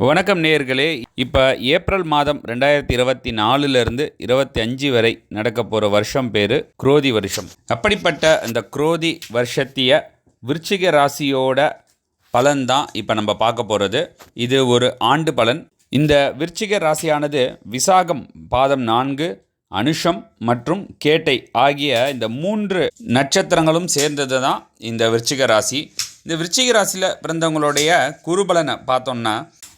வணக்கம் நேர்களே இப்போ ஏப்ரல் மாதம் ரெண்டாயிரத்தி இருபத்தி நாலுலேருந்து இருபத்தி அஞ்சு வரை நடக்க போகிற வருஷம் பேர் குரோதி வருஷம். அப்படிப்பட்ட அந்த குரோதி வருஷத்திய விருச்சிக ராசியோட பலன்தான் இப்போ நம்ம பார்க்க போகிறது இது ஒரு ஆண்டு பலன். இந்த விருச்சிக ராசியானது விசாகம் பாதம் நான்கு அனுஷம் மற்றும் கேட்டை ஆகிய இந்த மூன்று நட்சத்திரங்களும் சேர்ந்தது தான் இந்த விருச்சிக ராசி. இந்த விருச்சிக ராசியில் பிறந்தவங்களுடைய குருபலனை பார்த்தோம்னா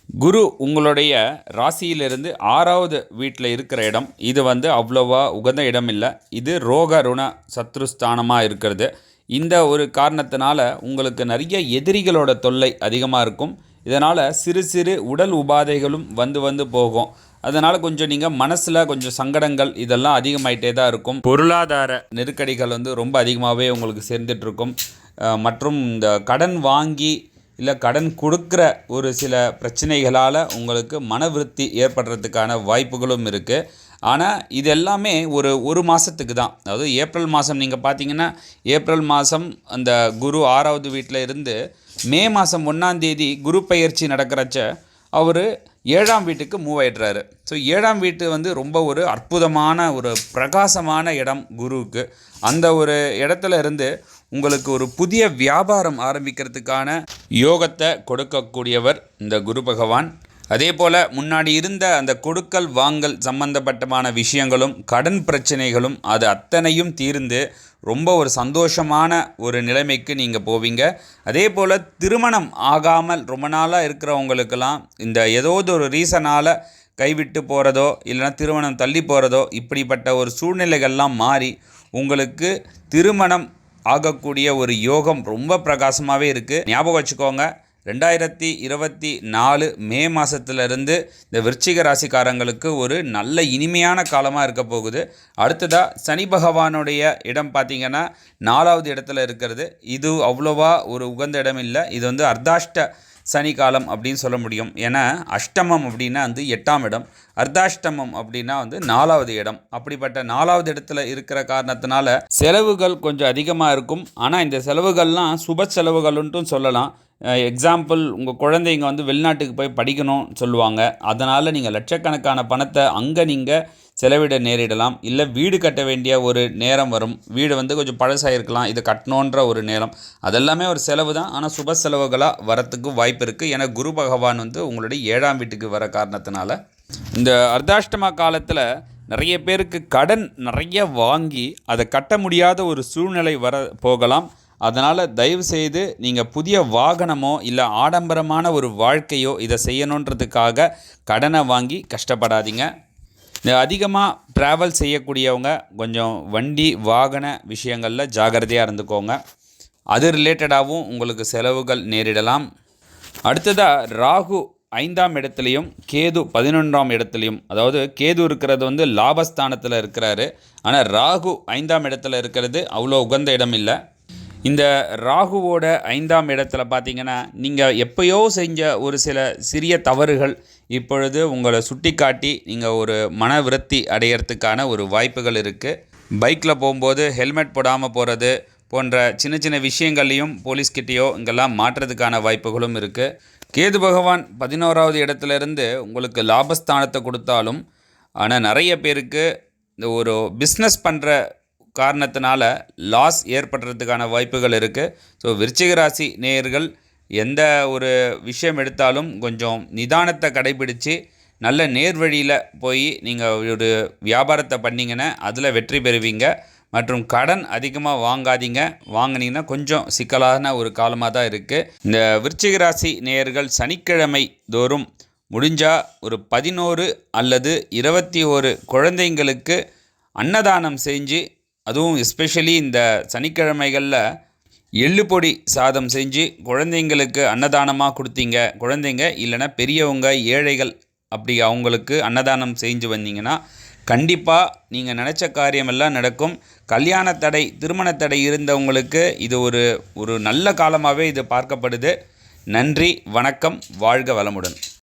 குரு உங்களுடைய ராசியிலிருந்து ஆறாவது வீட்டில் இருக்கிற இடம் இது வந்து அவ்வளோவா உகந்த இடம் இல்லை இது ரோக ருண சத்ருஸ்தானமாக இருக்கிறது. இந்த ஒரு காரணத்தினால உங்களுக்கு நிறைய எதிரிகளோட தொல்லை அதிகமாக இருக்கும். இதனால் சிறு சிறு உடல் உபாதைகளும் வந்து வந்து போகும். அதனால் கொஞ்சம் நீங்கள் மனசில் கொஞ்சம் சங்கடங்கள் இதெல்லாம் அதிகமாயிட்டே தான் இருக்கும். பொருளாதார நெருக்கடிகள் வந்து ரொம்ப அதிகமாகவே உங்களுக்கு சேர்ந்துட்டுருக்கும் மற்றும் இந்த கடன் வாங்கி இல்லை கடன் கொடுக்குற ஒரு சில பிரச்சனைகளால் உங்களுக்கு மனவிருத்தி ஏற்படுறதுக்கான வாய்ப்புகளும் இருக்குது ஆனால் இது எல்லாமே ஒரு ஒரு மாதத்துக்கு தான். அதாவது ஏப்ரல் மாதம் நீங்கள் பார்த்தீங்கன்னா ஏப்ரல் மாதம் அந்த குரு ஆறாவது வீட்டில் இருந்து மே மாதம் ஒன்றாந்தேதி குரு பயிற்சி நடக்கிறச்ச அவர் ஏழாம் வீட்டுக்கு மூவ் ஆயிடுறாரு. ஸோ ஏழாம் வீட்டு வந்து ரொம்ப ஒரு அற்புதமான ஒரு பிரகாசமான இடம் குருவுக்கு. அந்த ஒரு இடத்துல இருந்து உங்களுக்கு ஒரு புதிய வியாபாரம் ஆரம்பிக்கிறதுக்கான யோகத்தை கொடுக்கக்கூடியவர் இந்த குரு பகவான். அதே போல் முன்னாடி இருந்த அந்த கொடுக்கல் வாங்கல் சம்பந்தப்பட்டமான விஷயங்களும் கடன் பிரச்சனைகளும் அது அத்தனையும் தீர்ந்து ரொம்ப ஒரு சந்தோஷமான ஒரு நிலைமைக்கு நீங்கள் போவீங்க. அதே போல் திருமணம் ஆகாமல் ரொம்ப நாளாக இருக்கிறவங்களுக்கெல்லாம் இந்த ஏதாவது ஒரு ரீசனால் கைவிட்டு போகிறதோ இல்லைனா திருமணம் தள்ளி போகிறதோ இப்படிப்பட்ட ஒரு சூழ்நிலைகள்லாம் மாறி உங்களுக்கு திருமணம் ஆகக்கூடிய ஒரு யோகம் ரொம்ப பிரகாசமாகவே இருக்குது ஞாபகம் வச்சுக்கோங்க ரெண்டாயிரத்தி இருபத்தி நாலு மே மாதத்துலேருந்து இந்த விருச்சிக ராசிக்காரங்களுக்கு ஒரு நல்ல இனிமையான காலமாக இருக்க போகுது. அடுத்ததாக சனி பகவானுடைய இடம் பார்த்திங்கன்னா நாலாவது இடத்துல இருக்கிறது. இது அவ்வளோவா ஒரு உகந்த இடம் இல்லை இது வந்து அர்த்தாஷ்ட சனிக்காலம் அப்படின்னு சொல்ல முடியும். ஏன்னா அஷ்டமம் அப்படின்னா வந்து எட்டாம் இடம். அர்த்தாஷ்டமம் அப்படின்னா வந்து நாலாவது இடம். அப்படிப்பட்ட நாலாவது இடத்துல இருக்கிற காரணத்தினால செலவுகள் கொஞ்சம் அதிகமாக இருக்கும். ஆனால் இந்த செலவுகள்லாம் சுப செலவுகள்ன்ட்டும் சொல்லலாம். எக்ஸாம்பிள் உங்கள் குழந்தைங்க வந்து வெளிநாட்டுக்கு போய் படிக்கணும்னு சொல்லுவாங்க. அதனால் நீங்கள் லட்சக்கணக்கான பணத்தை அங்கே நீங்கள் செலவிட நேரிடலாம். இல்லை வீடு கட்ட வேண்டிய ஒரு நேரம் வரும். வீடு வந்து கொஞ்சம் பழசாக இருக்கலாம் இதை கட்டணுன்ற ஒரு நேரம். அதெல்லாமே ஒரு செலவு தான். ஆனால் சுப செலவுகளாக வரத்துக்கு வாய்ப்பு இருக்குது ஏன்னா குரு பகவான் வந்து உங்களுடைய ஏழாம் வீட்டுக்கு வர காரணத்தினால இந்த அர்த்தாஷ்டம காலத்தில் நிறைய பேருக்கு கடன் நிறைய வாங்கி அதை கட்ட முடியாத ஒரு சூழ்நிலை வர போகலாம். அதனால் தயவு செய்து நீங்கள் புதிய வாகனமோ இல்லை ஆடம்பரமான ஒரு வாழ்க்கையோ இதை செய்யணுன்றதுக்காக கடனை வாங்கி கஷ்டப்படாதீங்க. அதிகமாக ட்ராவல் செய்யக்கூடியவங்க கொஞ்சம் வண்டி வாகன விஷயங்களில் ஜாகிரதையாக இருந்துக்கோங்க. அது ரிலேட்டடாகவும் உங்களுக்கு செலவுகள் நேரிடலாம். அடுத்ததாக ராகு ஐந்தாம் இடத்துலையும் கேது பதினொன்றாம் இடத்துலையும் அதாவது கேது இருக்கிறது வந்து லாபஸ்தானத்தில் இருக்கிறாரு. ஆனால் ராகு ஐந்தாம் இடத்துல இருக்கிறது அவ்வளோ உகந்த இடம் இல்லை. இந்த ராகுவோட ஐந்தாம் இடத்துல பார்த்தீங்கன்னா நீங்கள் எப்பயோ செஞ்ச ஒரு சில சிறிய தவறுகள் இப்பொழுது உங்களை சுட்டி காட்டி நீங்கள் ஒரு மன விரத்தி அடையிறதுக்கான ஒரு வாய்ப்புகள் இருக்குது பைக்கில் போகும்போது ஹெல்மெட் போடாமல் போகிறது போன்ற சின்ன சின்ன விஷயங்கள்லையும் போலீஸ்கிட்டேயோ இங்கெல்லாம் மாற்றுறதுக்கான வாய்ப்புகளும் இருக்குது கேது பகவான் பதினோராவது இடத்துலேருந்து உங்களுக்கு லாபஸ்தானத்தை கொடுத்தாலும் ஆனால் நிறைய பேருக்கு இந்த ஒரு பிஸ்னஸ் பண்ணுற காரணத்தினால லாஸ் ஏற்படுறதுக்கான வாய்ப்புகள் இருக்குது ஸோ விருச்சிக ராசி நேயர்கள் எந்த ஒரு விஷயம் எடுத்தாலும் கொஞ்சம் நிதானத்தை கடைபிடித்து நல்ல நேர்வழியில் போய் நீங்கள் ஒரு வியாபாரத்தை பண்ணிங்கன்னா அதில் வெற்றி பெறுவீங்க. மற்றும் கடன் அதிகமாக வாங்காதீங்க. வாங்கினீங்கன்னா கொஞ்சம் சிக்கலான ஒரு காலமாக தான் இருக்குது இந்த விருச்சிக ராசி நேயர்கள் சனிக்கிழமை தோறும் முடிஞ்சால் ஒரு பதினோரு அல்லது இருபத்தி ஒரு குழந்தைங்களுக்கு அன்னதானம் செஞ்சு அதுவும் எஸ்பெஷலி இந்த சனிக்கிழமைகளில் எள்ளு பொடி சாதம் செஞ்சு குழந்தைங்களுக்கு அன்னதானமாக கொடுத்தீங்க. குழந்தைங்க இல்லைன்னா பெரியவங்க ஏழைகள் அப்படி அவங்களுக்கு அன்னதானம் செஞ்சு வந்தீங்கன்னா கண்டிப்பாக நீங்கள் நினச்ச காரியமெல்லாம் நடக்கும். கல்யாண தடை திருமண தடை இருந்தவங்களுக்கு இது ஒரு ஒரு நல்ல காலமாகவே இது பார்க்கப்படுது. நன்றி வணக்கம் வாழ்க வளமுடன்.